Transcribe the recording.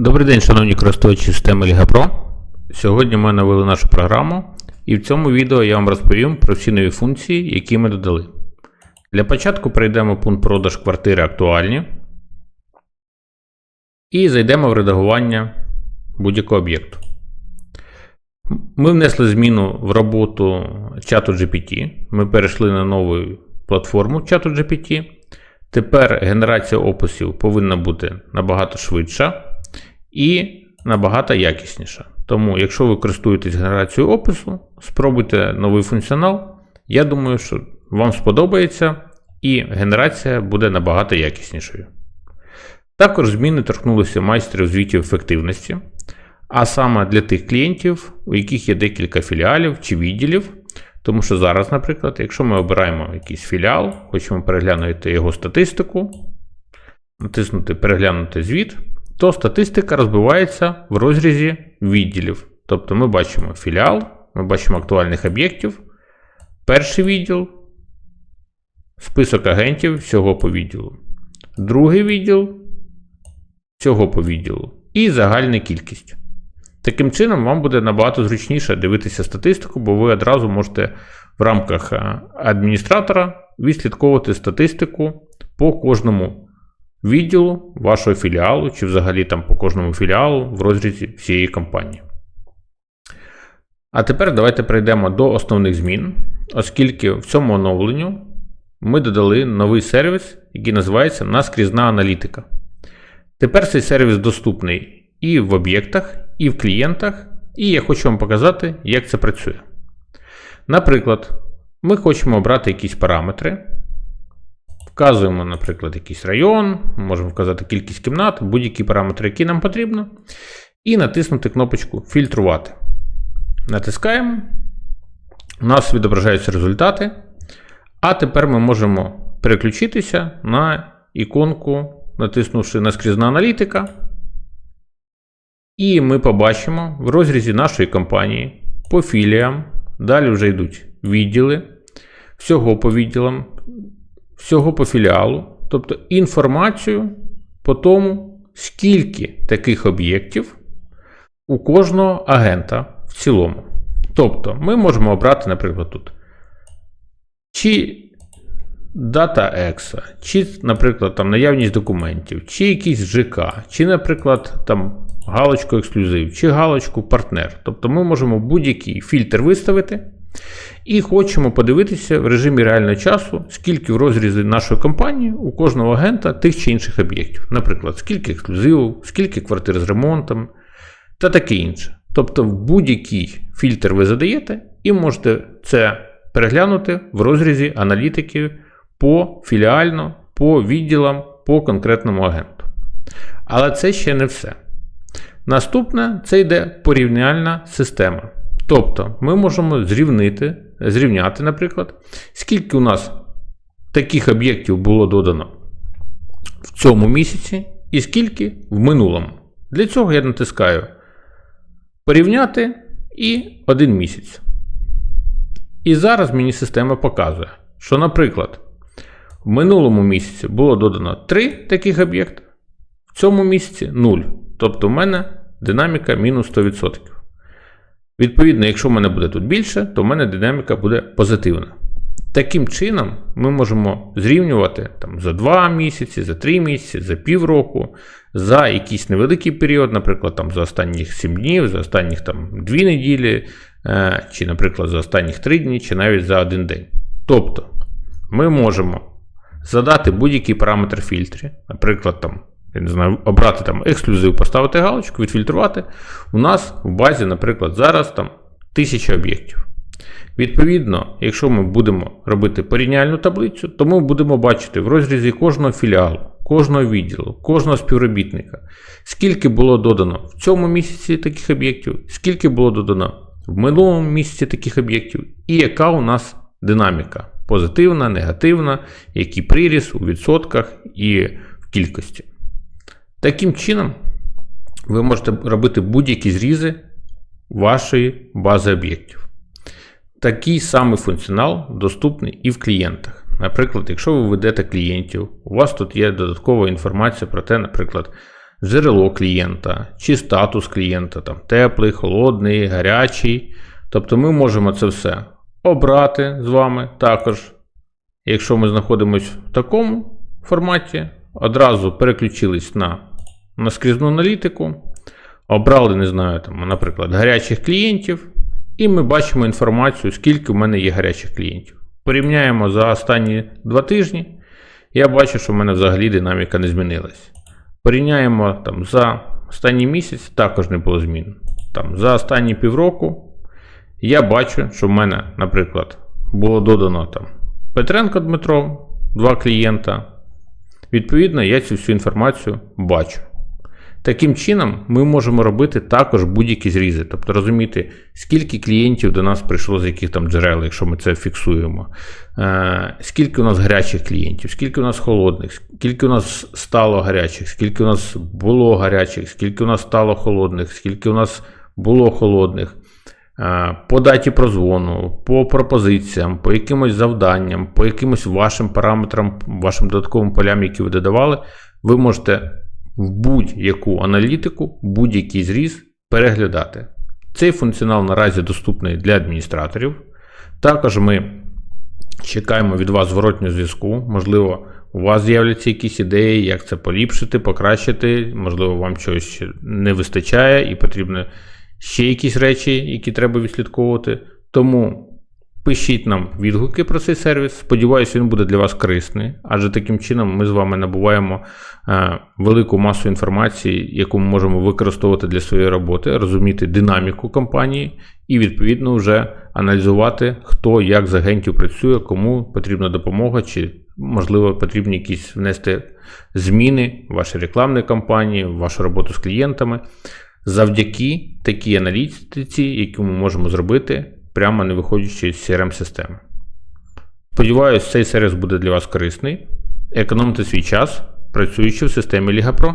Добрий день, шановні користувачі системи Liga Pro. Сьогодні ми навели нашу програму, і в цьому відео я вам розповім про всі нові функції, які ми додали. Для початку перейдемо пункт продаж квартири актуальні і зайдемо в редагування будь-якого об'єкту. Ми внесли зміну в роботу чату GPT. Ми перейшли на нову платформу чату GPT. Тепер генерація описів повинна бути набагато швидша і набагато якісніша. Тому, якщо ви користуєтесь генерацією опису, спробуйте новий функціонал. Я думаю, що вам сподобається і генерація буде набагато якіснішою. Також зміни торкнулися майстрів звітів ефективності, а саме для тих клієнтів, у яких є декілька філіалів чи відділів. Тому що зараз, наприклад, якщо ми обираємо якийсь філіал, хочемо переглянути його статистику, натиснути Переглянути звіт, то статистика розбивається в розрізі відділів. Тобто ми бачимо філіал, ми бачимо актуальних об'єктів, перший відділ, список агентів всього по відділу, другий відділ всього по відділу і загальна кількість. Таким чином, вам буде набагато зручніше дивитися статистику, бо ви одразу можете в рамках адміністратора відслідковувати статистику по кожному відділу вашого філіалу, чи взагалі там по кожному філіалу в розрізі всієї компанії. А тепер давайте перейдемо до основних змін, оскільки в цьому оновленню ми додали новий сервіс, який називається Наскрізна аналітика. Тепер цей сервіс доступний і в об'єктах, і в клієнтах, і я хочу вам показати, як це працює. Наприклад, ми хочемо обрати якісь параметри. Вказуємо, наприклад, якийсь район, можемо вказати кількість кімнат, будь-які параметри, які нам потрібно, і натиснути кнопочку Фільтрувати. Натискаємо. У нас відображаються результати. А тепер ми можемо переключитися на іконку, натиснувши наскрізна аналітика. І ми побачимо в розрізі нашої компанії по філіям. Далі вже йдуть відділи, всього по відділам, всього по філіалу, тобто інформацію по тому, скільки таких об'єктів у кожного агента в цілому. Тобто, ми можемо обрати, наприклад, тут чи дата екса, чи, наприклад, там наявність документів, чи якийсь ЖК, чи, наприклад, там галочку ексклюзив, чи галочку партнер. Тобто ми можемо будь-який фільтр виставити. І хочемо подивитися в режимі реального часу, скільки в розрізі нашої компанії у кожного агента тих чи інших об'єктів. Наприклад, скільки ексклюзивів, скільки квартир з ремонтом та таке інше. Тобто, в будь-який фільтр ви задаєте і можете це переглянути в розрізі аналітики по філіально, по відділам, по конкретному агенту. Але це ще не все. Наступне це йде порівняльна система. Тобто ми можемо зрівнити, зрівняти, наприклад, скільки у нас таких об'єктів було додано в цьому місяці і скільки в минулому. Для цього я натискаю порівняти і один місяць. І зараз мені система показує, що, наприклад, в минулому місяці було додано 3 таких об'єкти, в цьому місяці 0. Тобто в мене динаміка мінус 100%. Відповідно, якщо в мене буде тут більше, то в мене динаміка буде позитивна. Таким чином, ми можемо зрівнювати там, за 2 місяці, за 3 місяці, за півроку, за якийсь невеликий період, наприклад, там, за останніх 7 днів, за останніх там, 2 неділі, е, чи, наприклад, за останніх 3 дні, чи навіть за один день. Тобто, ми можемо задати будь-який параметр фільтрі, наприклад, там, я не знаю, обрати там ексклюзив, поставити галочку, відфільтрувати. У нас в базі, наприклад, зараз там 1000 об'єктів. Відповідно, якщо ми будемо робити порівняльну таблицю, то ми будемо бачити в розрізі кожного філіалу, кожного відділу, кожного співробітника, скільки було додано в цьому місяці таких об'єктів, скільки було додано в минулому місяці таких об'єктів, і яка у нас динаміка позитивна, негативна, який приріс у відсотках і в кількості. Таким чином, ви можете робити будь-які зрізи вашої бази об'єктів. Такий самий функціонал доступний і в клієнтах. Наприклад, якщо ви ведете клієнтів, у вас тут є додаткова інформація про те, наприклад, джерело клієнта, чи статус клієнта, там теплий, холодний, гарячий. Тобто ми можемо це все обрати з вами також. Якщо ми знаходимося в такому форматі, одразу переключились на наскрізну аналітику, обрали, не знаю, там, наприклад, гарячих клієнтів, і ми бачимо інформацію, скільки в мене є гарячих клієнтів. Порівняємо за останні два тижні. Я бачу, що в мене взагалі динаміка не змінилась. Порівняємо там, за останній місяць, також не було змін. Там, за останні півроку я бачу, що в мене, наприклад, було додано там Петренко Дмитро, два клієнта. Відповідно, я цю всю інформацію бачу. Таким чином, ми можемо робити також будь-які зрізи, тобто розуміти, скільки клієнтів до нас прийшло з яких там джерел, якщо ми це фіксуємо, е, скільки у нас гарячих клієнтів, скільки у нас холодних, скільки у нас стало гарячих, скільки у нас було гарячих, скільки у нас стало холодних, скільки у нас було холодних. Е, По даті прозвону, по пропозиціям, по якимось завданням, по якимось вашим параметрам, вашим додатковим полям, які ви додавали, ви можете будь-яку аналітику, будь-який зріз переглядати. Цей функціонал наразі доступний для адміністраторів. Також ми чекаємо від вас зворотнього зв'язку. Можливо, у вас з'являться якісь ідеї, як це поліпшити, покращити. Можливо, вам чогось не вистачає і потрібно ще якісь речі, які треба відслідковувати. Тому пишіть нам відгуки про цей сервіс. Сподіваюся, він буде для вас корисний, адже таким чином ми з вами набуваємо е, велику масу інформації, яку ми можемо використовувати для своєї роботи, розуміти динаміку компанії і, відповідно, вже аналізувати, хто як з агентів працює, кому потрібна допомога, чи, можливо, потрібні якісь внести зміни в ваші рекламні кампанії, в вашу роботу з клієнтами. Завдяки такій аналітиці, яку ми можемо зробити, прямо не виходячи з CRM-системи. Сподіваюсь, цей сервіс буде для вас корисний. Економте свій час, працюючи в системі Pro.